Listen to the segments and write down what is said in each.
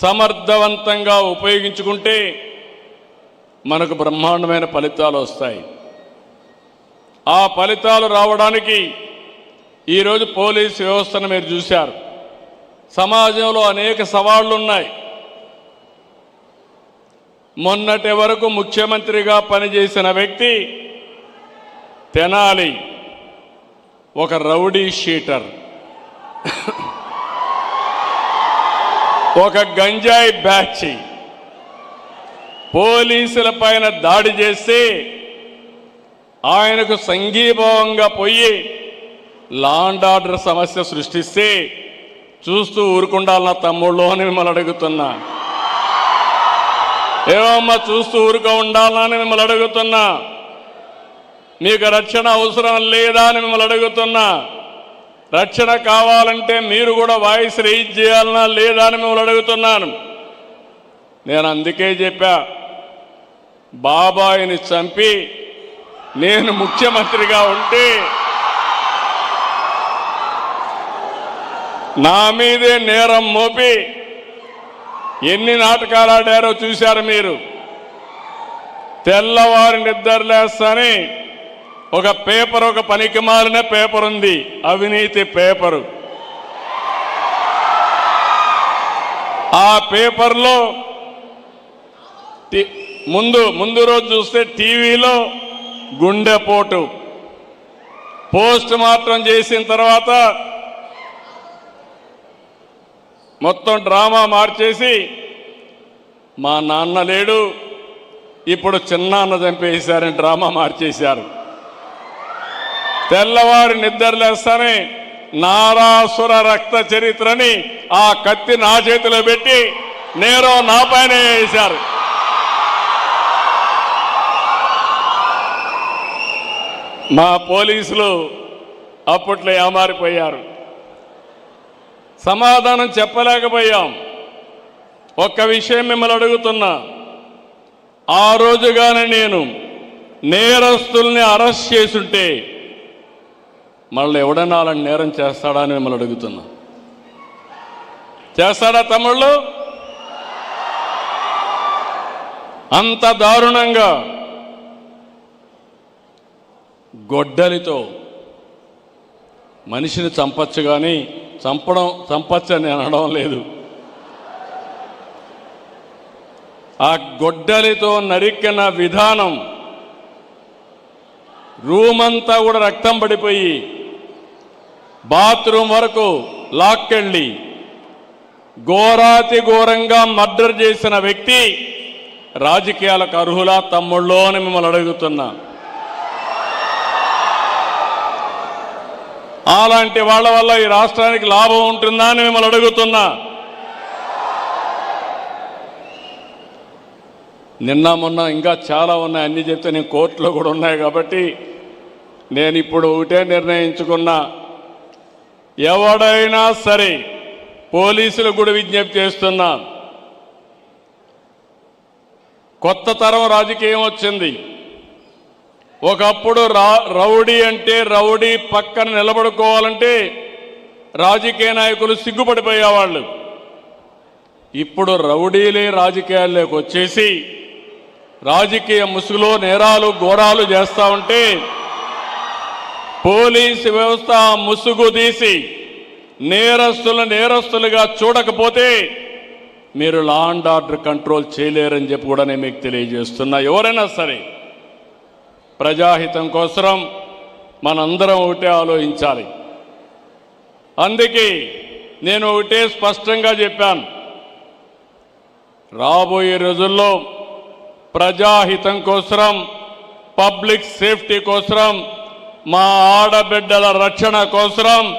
సమర్థవంతంగా ఉపయోగించుకుంటే మనకు బ్రహ్మాండమైన ఫలితాలు వస్తాయి. ఆ ఫలితాలు రావడానికి ఈరోజు పోలీస్ వ్యవస్థను మీరు చూశారు. సమాజంలో అనేక సవాళ్ళు ఉన్నాయి మొన్నటి వరకు ముఖ్యమంత్రిగా పనిచేసిన వ్యక్తి తెనాలి ఒక రౌడీ షీటర్. ఒక గంజాయి బ్యాచ్ పోలీసుల పైన దాడి చేస్తే ఆయనకు సంఘీభావంగా పోయి లాండ్ ఆర్డర్ సమస్య సృష్టిస్తే చూస్తూ ఊరుకుండాలన్న తమ్ముళ్ళు అని మిమ్మల్ని అడుగుతున్నా. ఏమమ్మా చూస్తూ ఊరుక ఉండాలని మిమ్మల్ని అడుగుతున్నా. మీకు రక్షణ అవసరం లేదా అని మిమ్మల్ని అడుగుతున్నా. రక్షణ కావాలంటే మీరు కూడా వాయిస్ రేజ్ చేయాలన్నా లేదా అని మిమ్మల్ని అడుగుతున్నాను. నేను అందుకే చెప్పా బాబాయిని చంపి నేను ముఖ్యమంత్రిగా ఉంటే నా మీదే నేరం మోపి ఎన్ని నాటకాలు ఆడారో చూశారు మీరు. తెల్లవారి నిద్రలేస్తని ఒక పేపర్ ఒక పనికి మాలిన పేపర్ ఉంది. అవినీతి పేపరు. ఆ పేపర్లో ముందు ముందు రోజు చూస్తే టీవీలో గుండెపోటు. పోస్ట్ మార్టం చేసిన తర్వాత మొత్తం డ్రామా మార్చేసి మా నాన్న లేడు ఇప్పుడు చిన్నాన్న చంపేశారని డ్రామా మార్చేశారు. తెల్లవారి నిద్రలేస్తానే నారాసుర రక్త చరిత్రని ఆ కత్తి నా చేతిలో పెట్టి నేరో నా పైన వేశారు. మా పోలీసులు అప్పట్లో ఏమారిపోయారు. సమాధానం చెప్పలేకపోయాం. ఒక్క విషయం మిమ్మల్ని అడుగుతున్నా. ఆ రోజుగానే నేను నేరస్తుల్ని అరెస్ట్ చేసుంటే మళ్ళీ ఎవడన్నా అలాంటి నేరం చేస్తాడా అని మిమ్మల్ని అడుగుతున్నా. చేస్తాడా తమ్ముళ్ళు? అంత దారుణంగా గొడ్డలితో మనిషిని చంపచ్చు కానీ చంపడం చంపచ్చు అని అనడం లేదు. ఆ గొడ్డలితో నరికిన విధానం రూమంతా కూడా రక్తం పడిపోయి బాత్రూమ్ వరకు లాక్కెళ్ళి ఘోరాతి ఘోరంగా మర్డర్ చేసిన వ్యక్తి రాజకీయాలకు అర్హులా తమ్ముళ్ళో అని మిమ్మల్ని అడుగుతున్నా. అలాంటి వాళ్ళ వల్ల ఈ రాష్ట్రానికి లాభం ఉంటుందా అని మిమ్మల్ని అడుగుతున్నా. నిన్న మొన్న ఇంకా చాలా ఉన్నాయి. అన్ని చెప్తే నేను కోర్టులో కూడా ఉన్నాయి కాబట్టి నేను ఇప్పుడు ఒకటే నిర్ణయించుకున్నా. ఎవడైనా సరే పోలీసులు కూడా విజ్ఞప్తి చేస్తున్నా. కొత్త తరం రాజకీయం వచ్చింది. ఒకప్పుడు రా రౌడీ అంటే రౌడీ పక్కన నిలబడుకోవాలంటే రాజకీయ నాయకులు సిగ్గుపడిపోయేవాళ్ళు. ఇప్పుడు రౌడీలే రాజకీయాల్లోకి వచ్చేసి రాజకీయ ముసుగులో నేరాలు ఘోరాలు చేస్తా ఉంటే పోలీసు వ్యవస్థ ముసుగు తీసి నేరస్తులు నేరస్తులుగా చూడకపోతే మీరు లా అండ్ ఆర్డర్ కంట్రోల్ చేయలేరని చెప్పి కూడా నేను మీకు తెలియజేస్తున్నా. ఎవరైనా సరే ప్రజాహితం కోసరం మనందరం ఒకటే ఆలోచించాలి. అందుకే నేను ఒకటే స్పష్టంగా చెప్పాను. రాబోయే రోజుల్లో ప్రజాహితం కోసరం పబ్లిక్ సేఫ్టీ కోసరం మా ఆడబిడ్డల రక్షణ కోసం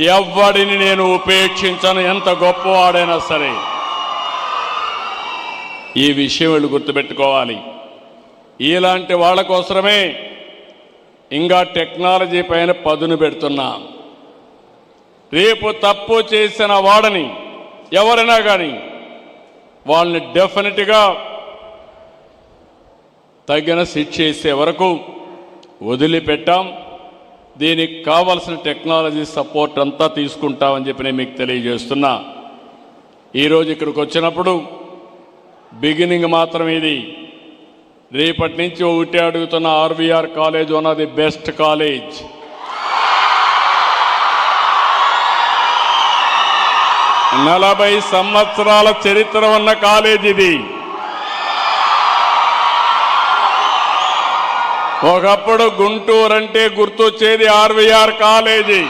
ఎవ్వడిని నేను ఉపేక్షించను ఎంత గొప్పవాడైనా సరే. ఈ విషయం వీళ్ళు గుర్తుపెట్టుకోవాలి. ఇలాంటి వాళ్ళ కోసమే ఇంకా టెక్నాలజీ పైన పదును పెడుతున్నా. రేపు తప్పు చేసిన వాడని ఎవరైనా కానీ వాళ్ళని డెఫినెట్గా తగిన శిక్ష చేసే వరకు వదిలిపెట్టాం. దీనికి కావలసిన టెక్నాలజీ సపోర్ట్ అంతా తీసుకుంటామని చెప్పి నేను మీకు తెలియజేస్తున్నా. ఈరోజు ఇక్కడికి వచ్చినప్పుడు బిగినింగ్ మాత్రం ఇది. రేపటి నుంచి ఒకటి అడుగుతున్న RVR college one of the best college. నలభై సంవత్సరాల చరిత్ర ఉన్న కాలేజ్ ఇది. ఒకప్పుడు గుంటూరు అంటే గుర్తొచ్చేది ఆర్వీఆర్ కాలేజీ.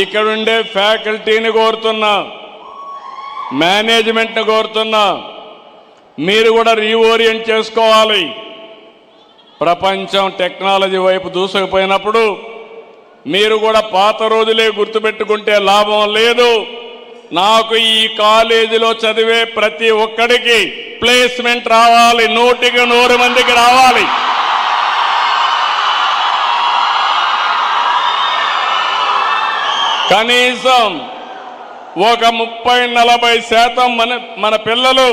ఇక్కడ ఉండే ఫ్యాకల్టీని కోరుతున్నా మేనేజ్మెంట్ని కోరుతున్నా మీరు కూడా రీఓరియంట్ చేసుకోవాలి. ప్రపంచం టెక్నాలజీ వైపు దూసుకుపోయినప్పుడు మీరు కూడా పాత రోజులే గుర్తుపెట్టుకుంటే లాభం లేదు. నాకు ఈ కాలేజీలో చదివే ప్రతి ఒక్కడికి ప్లేస్మెంట్ రావాలి నూటికి నూరు మందికి రావాలి. కనీసం ఒక ముప్పై నలభై శాతం మన మన పిల్లలు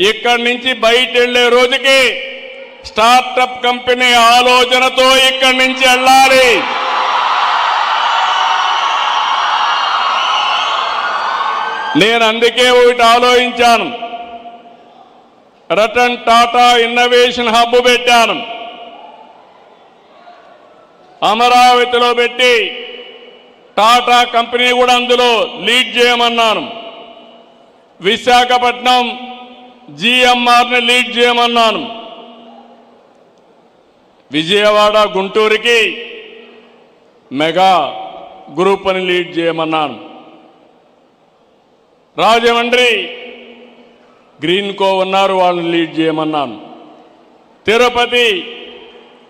ఇక్కడి నుంచి బయట వెళ్ళే రోజుకి స్టార్టప్ కంపెనీ ఆలోచనతో ఇక్కడి నుంచి వెళ్ళాలి. నేను అందుకే ఒకటి ఆలోచించాను. రతన్ టాటా ఇన్నోవేషన్ హబ్ పెట్టాను. అమరావతిలో పెట్టి టాటా కంపెనీ కూడా అందులో లీడ్ చేయమన్నాను. విశాఖపట్నం జిఎంఆర్ని లీడ్ చేయమన్నాను. విజయవాడ గుంటూరుకి మెగా గ్రూప్ అని లీడ్ చేయమన్నాను. రాజమండ్రి. గ్రీన్ కో ఉన్నారు వాళ్ళని లీడ్ చేయమన్నాను. తిరుపతి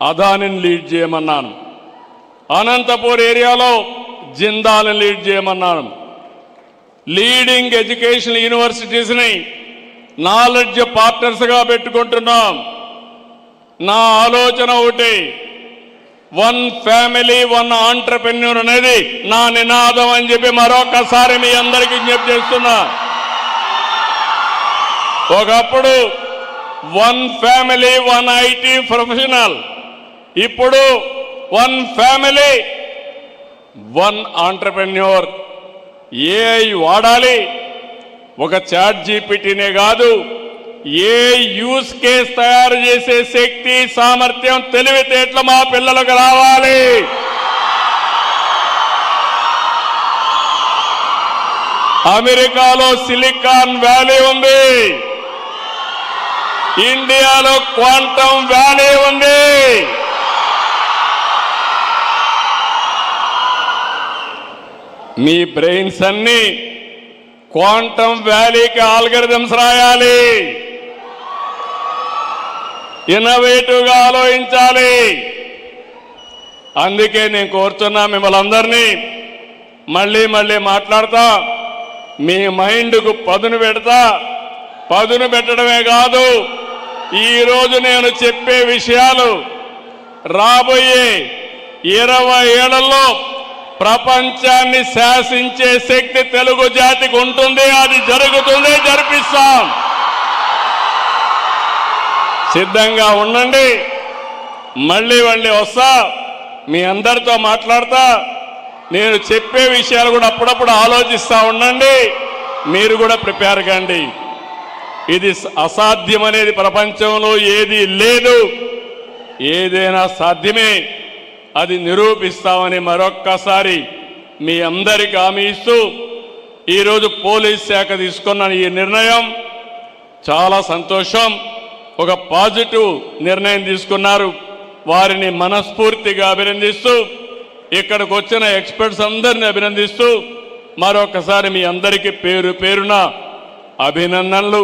అదానిని లీడ్ చేయమన్నాను. అనంతపూర్ ఏరియాలో జిందాల్ని లీడ్ చేయమన్నాను. లీడింగ్ ఎడ్యుకేషన్ యూనివర్సిటీస్ని నాలెడ్జ్ పార్ట్నర్స్గా పెట్టుకుంటున్నాం. నా ఆలోచన ఒకటి వన్ ఫ్యామిలీ వన్ ఆంటర్ప్రెన్యూర్ అనేది నా నినాదం అని చెప్పి మరొకసారి మీ అందరికీ జ్ఞప్తి చేస్తున్నా. ఒకప్పుడు one family one IT professional. ఇప్పుడు one family one entrepreneur. AI వాడాలి ఒక చాట్ జీపీటీనే కాదు ఏ యూస్ కేస్ తయారు చేసే శక్తి సామర్థ్యం తెలివితేటలు మా పిల్లలకు రావాలి. అమెరికాలో సిలికాన్ వ్యాలీ ఉంది. ఇండియాలో క్వాంటమ్ వ్యాలీ ఉంది. మీ బ్రెయిన్స్ అన్ని క్వాంటమ్ వ్యాలీకి ఆల్గరిథమ్స్ రాయాలి. ఇన్నోవేటివ్గా ఆలోచించాలి. అందుకే నేను కోరుతున్నా మిమ్మల్ని అందరినీ మళ్ళీ మళ్ళీ మాట్లాడతా మీ మైండ్కు పదును పెడతా. పదును పెట్టడమే కాదు ఈరోజు నేను చెప్పే విషయాలు రాబోయే ఇరవై ఏళ్ళలో ప్రపంచాన్ని శాసించే శక్తి తెలుగు జాతికి ఉంటుంది అది జరుగుతుంది జరిపిస్తాం. సిద్ధంగా ఉండండి. మళ్ళీ మళ్ళీ వస్తా. మీ అందరితో మాట్లాడతా. నేను చెప్పే విషయాలు కూడా అప్పుడప్పుడు ఆలోచిస్తా ఉండండి. మీరు కూడా ప్రిపేర్ కండి. ఇది అసాధ్యం అనేది ప్రపంచంలో ఏది లేదు. ఏదైనా సాధ్యమే. అది నిరూపిస్తామని మరొక్కసారి మీ అందరికి హామీ ఇస్తూ ఈరోజు పోలీస్ శాఖ తీసుకున్న ఈ నిర్ణయం చాలా సంతోషం. ఒక పాజిటివ్ నిర్ణయం తీసుకున్నారు వారిని మనస్ఫూర్తిగా అభినందిస్తూ ఇక్కడికి వచ్చిన ఎక్స్పర్ట్స్ అందరిని అభినందిస్తూ మరొకసారి మీ అందరికీ పేరు పేరున అభినందనలు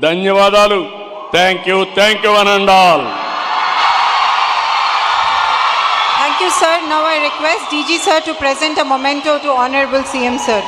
ధన్యవాదాలు thank you thank you and all Thank you, sir. Now I request DG sir to present a memento to Honorable CM sir.